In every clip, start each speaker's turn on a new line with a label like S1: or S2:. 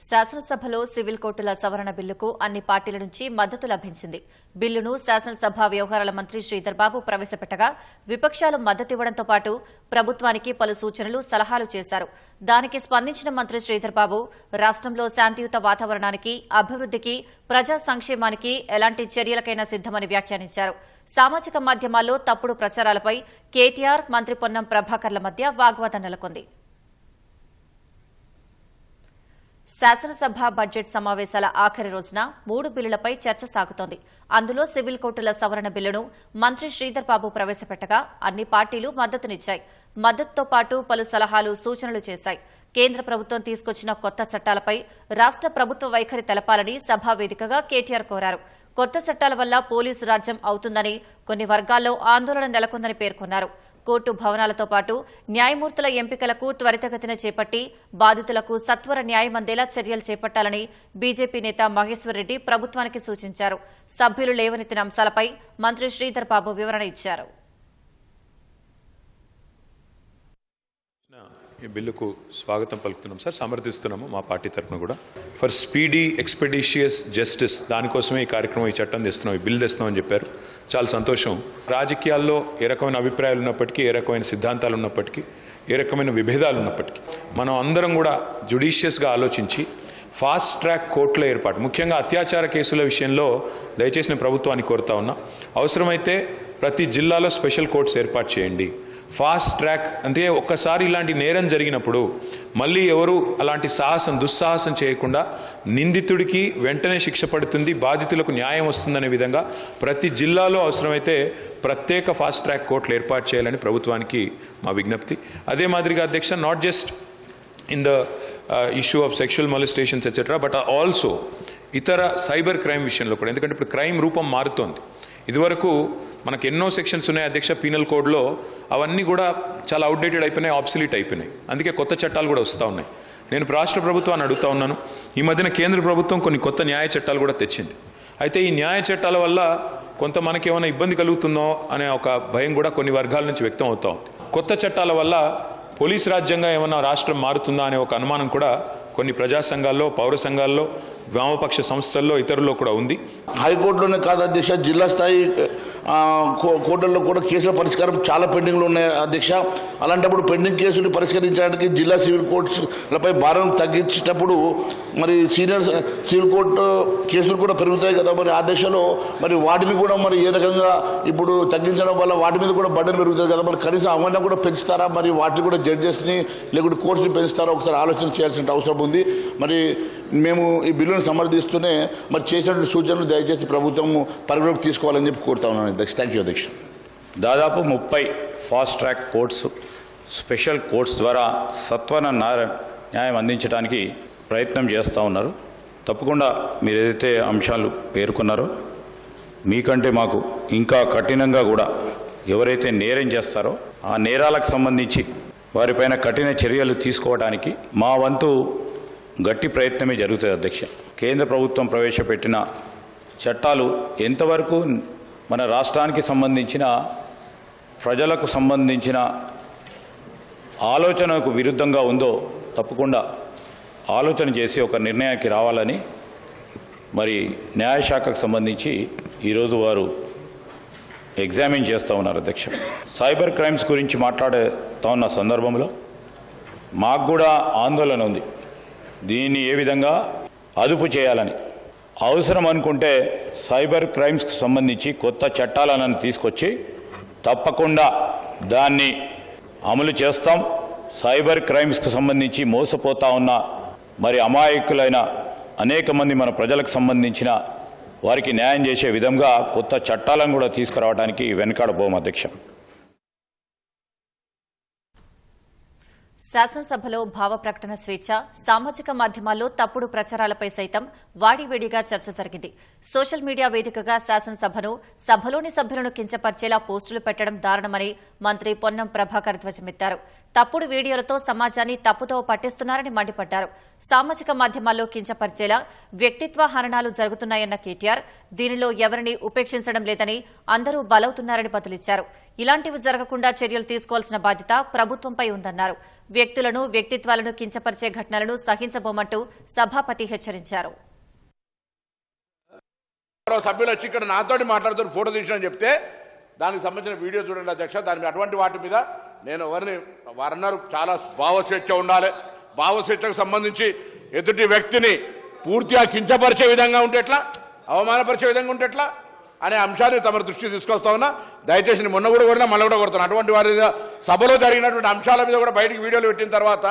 S1: శాసనసభలో సివిల్ కోర్టుల సవరణ బిల్లుకు అన్ని పార్టీల నుంచి మద్దతు లభించింది. బిల్లును శాసనసభ వ్యవహారాల మంత్రి శ్రీధర్బాబు ప్రవేశపెట్టగా విపక్షాలు మద్దతివ్వడంతో పాటు ప్రభుత్వానికి పలు సూచనలు సలహాలు చేశారు. దానికి స్పందించిన మంత్రి శ్రీధర్ బాబు రాష్టంలో శాంతియుత వాతావరణానికి అభివృద్దికి ప్రజా సంక్షేమానికి ఎలాంటి చర్యలకైనా సిద్దమని వ్యాఖ్యానించారు. సామాజిక మాధ్యమాల్లో తప్పుడు ప్రచారాలపై కేటీఆర్ మంత్రి పొన్నం ప్రభాకర్ల మధ్య వాగ్వాదం నెలకొంది. శాసనసభ బడ్జెట్ సమావేశాల ఆఖరి రోజున మూడు బిల్లులపై చర్చ సాగుతోంది. అందులో సివిల్ కోర్టుల సవరణ బిల్లును మంత్రి శ్రీధర్ బాబు ప్రవేశపెట్టగా అన్ని పార్టీలు మద్దతునిచ్చాయి. మద్దతుతో పాటు పలు సలహాలు సూచనలు చేశాయి. కేంద్ర ప్రభుత్వం తీసుకొచ్చిన కొత్త చట్టాలపై రాష్ట ప్రభుత్వ వైఖరి తెలపాలని సభా వేదికగా కేటీఆర్ కోరారు. కొత్త చట్టాల వల్ల పోలీసు రాజ్యం అవుతుందని కొన్ని వర్గాల్లో ఆందోళన నెలకొందని పేర్కొన్నారు. కోర్టు భవనాలతో పాటు న్యాయమూర్తుల ఎంపికలకు త్వరితగతిన చేపట్టి బాధితులకు సత్వర న్యాయం అందేలా చర్యలు చేపట్టాలని బీజేపీ నేత మహేశ్వర్ రెడ్డి ప్రభుత్వానికి సూచించారు. సభ్యులు లేవనెత్తిన అంశాలపై మంత్రి శ్రీధర్ బాబు వివరణ ఇచ్చారు.
S2: ఈ బిల్లుకు స్వాగతం పలుకుతున్నాం సార్. సమర్థిస్తున్నాము మా పార్టీ తరఫున కూడా. ఫర్ స్పీడీ ఎక్స్పెడిషియస్ జస్టిస్ దానికోసమే ఈ కార్యక్రమం ఈ చట్టం తెస్తున్నాం ఈ బిల్ తెస్తున్నాం అని చెప్పారు. చాలా సంతోషం. రాజకీయాల్లో ఏ రకమైన అభిప్రాయాలు ఉన్నప్పటికీ ఏ రకమైన సిద్ధాంతాలు ఉన్నప్పటికీ ఏ రకమైన విభేదాలు ఉన్నప్పటికీ మనం అందరం కూడా జుడిషియస్గా ఆలోచించి ఫాస్ట్ ట్రాక్ కోర్టుల ఏర్పాటు ముఖ్యంగా అత్యాచార కేసుల విషయంలో దయచేసి ప్రభుత్వాన్ని కోరుతా ఉన్నా. అవసరమైతే ప్రతి జిల్లాలో స్పెషల్ కోర్ట్స్ ఏర్పాటు చేయండి. ఫాస్ట్ ట్రాక్ అంటే ఒక్కసారి ఇలాంటి నేరం జరిగినప్పుడు మళ్ళీ ఎవరు అలాంటి సాహసం దుస్సాహసం చేయకుండా నిందితుడికి వెంటనే శిక్ష పడుతుంది బాధితులకు న్యాయం వస్తుందనే విధంగా ప్రతి జిల్లాలో అవసరమైతే ప్రత్యేక ఫాస్ట్ ట్రాక్ కోర్టులు ఏర్పాటు చేయాలని ప్రభుత్వానికి మా విజ్ఞప్తి. అదే మాదిరిగా అధ్యక్ష not just in the issue of sexual molestations etcetera but also ఇతర సైబర్ క్రైమ్ విషయంలో కూడా. ఎందుకంటే ఇప్పుడు క్రైమ్ రూపం మారుతోంది. ఇదివరకు మనకు ఎన్నో సెక్షన్స్ ఉన్నాయి అధ్యక్ష పీనల్ కోడ్లో అవన్నీ కూడా చాలా అవుట్డేటెడ్ అయిపోయినాయి ఆబ్సిలీట్ అయిపోయినాయి. అందుకే కొత్త చట్టాలు కూడా వస్తూ ఉన్నాయి. నేను రాష్ట్ర ప్రభుత్వాన్ని అడుగుతా ఉన్నాను. ఈ మధ్యన కేంద్ర ప్రభుత్వం కొన్ని కొత్త న్యాయ చట్టాలు కూడా తెచ్చింది. అయితే ఈ న్యాయ చట్టాల వల్ల కొంత మనకి ఏమైనా ఇబ్బంది కలుగుతుందో అనే ఒక భయం కూడా కొన్ని వర్గాల నుంచి వ్యక్తం అవుతా ఉంది. కొత్త చట్టాల వల్ల పోలీస్ రాజ్యంగా ఏమైనా రాష్ట్రం మారుతుందా అనే ఒక అనుమానం కూడా కొన్ని ప్రజా సంఘాల్లో పౌర సంఘాల్లో వామపక్ష సంస్థల్లో ఇతరుల్లో కూడా ఉంది.
S3: హైకోర్టులోనే కాదు అధ్యక్ష జిల్లా స్థాయి కోర్టుల్లో కూడా కేసుల పరిష్కారం చాలా పెండింగ్లు ఉన్నాయి అధ్యక్ష. అలాంటప్పుడు పెండింగ్ కేసులు పరిష్కరించడానికి జిల్లా సివిల్ కోర్టులపై భారం తగ్గించేటప్పుడు మరి సీనియర్ సివిల్ కోర్టు కేసులు కూడా పెరుగుతాయి కదా మరి ఆ దశలో. మరి వాటిని కూడా మరి ఏ రకంగా ఇప్పుడు తగ్గించడం వల్ల వాటి మీద కూడా బడ్డలు పెరుగుతుంది కదా మరి కనీసం అవన్నీ కూడా పెంచుతారా? మరి వాటిని కూడా జడ్జెస్ని లేకుంటే కోర్సుని పెంచుతారా? ఒకసారి ఆలోచన చేయాల్సిన అవసరం ఉంది. మరి మేము ఈ బిల్లును సమర్థిస్తూనే మరి చేసినటువంటి సూచనలు దయచేసి ప్రభుత్వం పరిగణలోకి తీసుకోవాలని చెప్పి కోరుతా ఉన్నాను అధ్యక్ష. థ్యాంక్ యూ అధ్యక్ష.
S4: దాదాపు ముప్పై fast track courts special courts ద్వారా సత్వన న్యాయ- న్యాయం అందించడానికి ప్రయత్నం చేస్తూ ఉన్నారు. తప్పకుండా మీరు ఏదైతే అంశాలు పేర్కొన్నారో మీకంటే మాకు ఇంకా కఠినంగా కూడా ఎవరైతే నేరం చేస్తారో ఆ నేరాలకు సంబంధించి వారిపైన కఠిన చర్యలు తీసుకోవడానికి మా వంతు గట్టి ప్రయత్నమే జరుగుతుంది అధ్యక్ష. కేంద్ర ప్రభుత్వం ప్రవేశపెట్టిన చట్టాలు ఎంతవరకు మన రాష్ట్రానికి సంబంధించిన ప్రజలకు సంబంధించిన ఆలోచనకు విరుద్ధంగా ఉందో తప్పకుండా ఆలోచన చేసి ఒక నిర్ణయానికి రావాలని మరి న్యాయశాఖకు సంబంధించి ఈరోజు వారు ఎగ్జామిన్ చేస్తూ ఉన్నారు అధ్యక్ష. సైబర్ క్రైమ్స్ గురించి మాట్లాడుతూ ఉన్న సందర్భంలో మాకు కూడా ఆందోళన ఉంది. దీన్ని ఏ విధంగా అదుపు చేయాలని? అవసరం అనుకుంటే సైబర్ క్రైమ్స్కి సంబంధించి కొత్త చట్టాలను తీసుకొచ్చి తప్పకుండా దాన్ని అమలు చేస్తాం. సైబర్ క్రైమ్స్కి సంబంధించి మోసపోతా ఉన్న మరి అమాయకులైన అనేక మంది మన ప్రజలకు సంబంధించిన వారికి న్యాయం చేసే విధంగా కొత్త చట్టాలను కూడా తీసుకురావడానికి వెనకాడబోం అధ్యక్షం.
S1: శాసనసభలో భావ ప్రకటన స్వేచ్ఛ సామాజిక మాధ్యమాల్లో తప్పుడు ప్రచారాలపై సైతం వాడివేడిగా చర్చ జరిగింది. సోషల్ మీడియా వేదికగా శాసనసభను సభలోని సభ్యులను కించపర్చేలా పోస్టులు పెట్టడం దారుణమని మంత్రి పొన్నం ప్రభాకర్ ధ్వజమెత్తారు. తప్పుడు వీడియోలతో సమాజాన్ని తప్పుతో పట్టిస్తున్నారని మండిపడ్డారు. సామాజిక మాధ్యమాల్లో కించపరిచేలా వ్యక్తిత్వ హననాలు జరుగుతున్నాయన్న కేటీఆర్ దీనిలో ఎవరిని ఉపేక్షించడం లేదని అందరూ బలవుతున్నారని బదులిచ్చారు. ఇలాంటివి జరగకుండా చర్యలు తీసుకోవాల్సిన బాధ్యత ప్రభుత్వంపై ఉందన్నారు. వ్యక్తులను వ్యక్తిత్వాలను కించపరిచే ఘటనలను సహించబోమంటూ సభాపతి హెచ్చరించారు.
S5: మరో సభ్యులు వచ్చి ఇక్కడ నాతోటి ఫోటో తీసిన చెప్తే దానికి సంబంధించిన వీడియో చూడండి అధ్యక్ష దాని అటువంటి వాటి మీద నేను ఎవరిని వారన్నారు చాలా భావస్వేచ్ఛ ఉండాలి. భావస్వేచ్ఛకు సంబంధించి ఎదుటి వ్యక్తిని పూర్తిగా కించపరిచే విధంగా ఉంటే ఎట్లా? అవమానపరిచే విధంగా ఉంటే ఎట్లా? అనే అంశాన్ని తమ దృష్టికి తీసుకొస్తా ఉన్నా. దయచేసి నేను మొన్న కూడా కొడినా మళ్ళీ కూడా కొడుతున్నా. అటువంటి వారి మీద సభలో జరిగినటువంటి అంశాల మీద కూడా బయటికి వీడియోలు పెట్టిన తర్వాత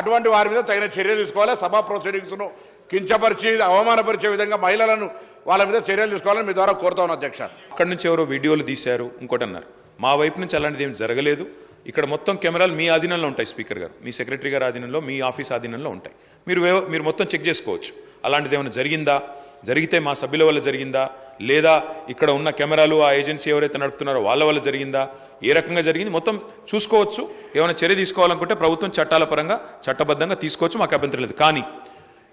S5: అటువంటి వారి మీద తగిన చర్యలు తీసుకోవాలి. సభా ప్రొసీడింగ్స్ను కించపరిచి అవమానపరిచే విధంగా మహిళలను వాళ్ళ మీద చర్యలు తీసుకోవాలని మీ ద్వారా కోరుతా ఉన్నా అధ్యక్ష.
S2: అక్కడి నుంచి ఎవరో వీడియోలు తీశారు ఇంకోటి అన్నారు. మా వైపు నుంచి అలాంటిది ఏం జరగలేదు. ఇక్కడ మొత్తం కెమెరాలు మీ ఆధీనంలో ఉంటాయి స్పీకర్ గారు. మీ సెక్రటరీ గారి ఆధీనంలో మీ ఆఫీస్ ఆధీనంలో ఉంటాయి. మీరు మీరు మొత్తం చెక్ చేసుకోవచ్చు. అలాంటిది ఏమైనా జరిగిందా? జరిగితే మా సభ్యుల వల్ల జరిగిందా? లేదా ఇక్కడ ఉన్న కెమెరాలు ఆ ఏజెన్సీ ఎవరైతే నడుపుతున్నారో వాళ్ళ వల్ల జరిగిందా? ఏ రకంగా జరిగింది? మొత్తం చూసుకోవచ్చు. ఏమైనా చర్య తీసుకోవాలనుకుంటే ప్రభుత్వం చట్టాల పరంగా చట్టబద్ధంగా తీసుకోవచ్చు. మాకు అభ్యంతరం లేదు. కానీ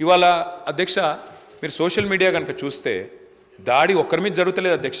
S2: ఇవాళ అధ్యక్ష మీరు సోషల్ మీడియా కనుక చూస్తే దాడి ఒక్కరి మీద జరుగుతలేదు అధ్యక్ష.